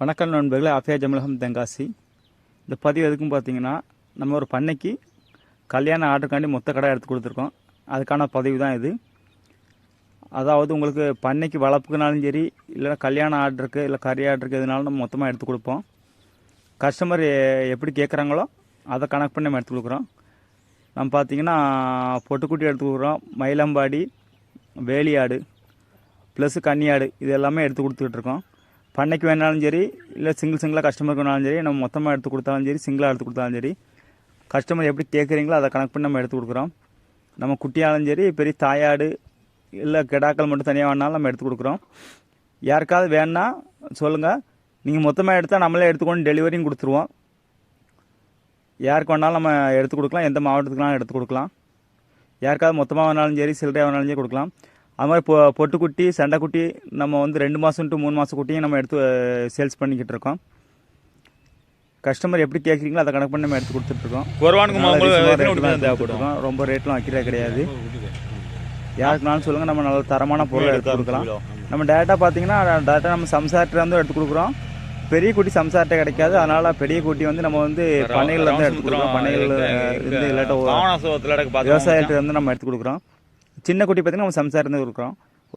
வணக்கம் நண்பர்களே ஆஃபியா ஜமலகம் தென்காசி. இந்த பதிவு எதுக்கும் பார்த்தீங்கன்னா நம்ம ஒரு பண்ணைக்கு கல்யாண ஆர்டருக்காண்டி மொத்த கடை எடுத்து கொடுத்துருக்கோம். அதுக்கான பதிவு தான் இது. அதாவது உங்களுக்கு பண்ணைக்கு வளர்ப்புக்குனாலும் சரி இல்லை கல்யாண ஆர்டருக்கு இல்லை கறி ஆர்டருக்கு எதுனாலும் நம்ம மொத்தமாக எடுத்து கொடுப்போம். கஸ்டமர் எப்படி கேட்குறாங்களோ அதை கணக்கு பண்ணி நம்ம எடுத்து கொடுக்குறோம். நம்ம பார்த்தீங்கன்னா பொட்டுக்குட்டி எடுத்து கொடுக்குறோம் மயிலம்பாடி வேலியாடு ப்ளஸ் கன்னியாடு இது எல்லாமே எடுத்து கொடுத்துக்கிட்டு இருக்கோம். பண்ணைக்கு வேணாலும் சரி இல்லை சிங்கிள் சிங்கிளாக கஸ்டமருக்கு வேணாலும் சரி நம்ம மொத்தமாக எடுத்து கொடுத்தாலும் சரி சிங்கிளாக எடுத்து கொடுத்தாலும் சரி கஸ்டமர் எப்படி கேட்குறீங்களோ அதை கணக்கு பண்ணி நம்ம எடுத்து கொடுக்குறோம். நம்ம குட்டியாலும் சரி பெரிய தாயாடு இல்லை கிடாக்கள் மட்டும் தனியாக வேணாலும் நம்ம எடுத்து கொடுக்குறோம். யாருக்காவது வேணா சொல்லுங்கள் நீங்கள் மொத்தமாக எடுத்தால் நம்மளே எடுத்துக்கொண்டு டெலிவரியும் கொடுத்துருவோம். யாருக்கு வேணாலும் நம்ம எடுத்து கொடுக்கலாம். எந்த மாவட்டத்துக்குலாம் எடுத்து கொடுக்கலாம். யாருக்காவது மொத்தமாக வேணாலும் சரி சில்லறையாக வேணாலும் சரி கொடுக்கலாம். அது மாதிரி பொ பொட்டுக்குட்டி சண்டைக்குட்டி நம்ம வந்து ரெண்டு மாதம் டு மூணு மாதம் குட்டியும் நம்ம எடுத்து சேல்ஸ் பண்ணிக்கிட்டு இருக்கோம். கஸ்டமர் எப்படி கேட்குறீங்களோ அதை கணக்கு பண்ணி நம்ம எடுத்து கொடுத்துட்ருக்கோம் தேவைப்படும் ரொம்ப ரேட்லாம் வைக்கிறது கிடையாது. யாருக்குனாலும் சொல்லுங்கள் நம்ம நல்ல தரமான பொருளை எடுத்து கொடுக்கலாம். நம்ம டேரெக்டாக பார்த்தீங்கன்னா டேரெக்டாக நம்ம சம்சாரத்தில் வந்து எடுத்து கொடுக்குறோம். பெரிய குட்டி சம்சாரத்தை கிடைக்காது. அதனால பெரிய குட்டி வந்து நம்ம வந்து பண்ணைகள்ல இருந்து எடுத்து கொடுக்குறோம். பண்ணைகள் இருந்து இல்லாட்ட விவசாயத்துல இருந்து நம்ம எடுத்து கொடுக்குறோம். சின்ன குட்டி பார்த்தீங்கன்னா நம்ம சம்சாரம் இருந்து கொடுக்குறோம்.